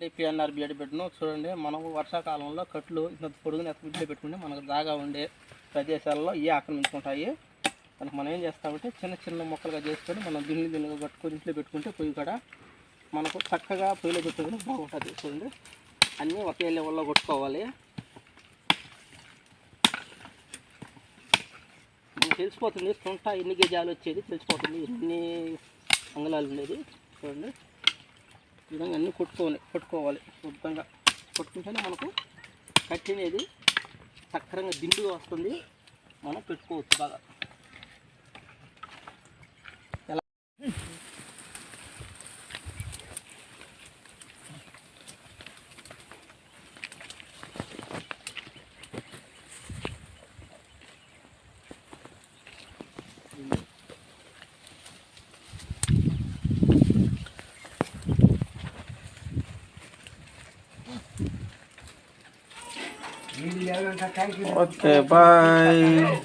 అంటే PNR BEd పెట్టిన. చూడండి మనం వర్షాకాలంలో కట్లు ఇంత పొడుగున ఎత్త పెట్టుకుంటే మనకు దాగా ఉండే ప్రదేశాల్లో ఇవి ఆక్రమించుకుంటాయి. కనుక మనం ఏం చేస్తామంటే చిన్న చిన్న మొక్కలుగా చేసుకొని మనం దున్ని దున్నుగా కట్టుకొని ఇంట్లో పెట్టుకుంటే పొయ్యి కూడా మనకు చక్కగా పొయ్యిలో పెట్టుకుని బాగుంటుంది. చూడండి అన్నీ ఒకే లెవెల్లో కొట్టుకోవాలి. మనకు తెలిసిపోతుంది తుంట ఎన్ని గజాలు వచ్చేది తెలిసిపోతుంది. ఎన్ని అంగళాలు ఉండేది. చూడండి. ఈ విధంగా అన్నీ కొట్టుకోవాలి కొట్టుకోవాలి. శుద్ధంగా కొట్టుకుంటేనే మనకు కట్టినది సక్రంగా దిండుగా వస్తుంది. మనం పెట్టుకోవచ్చు బాగా. Okay, bye.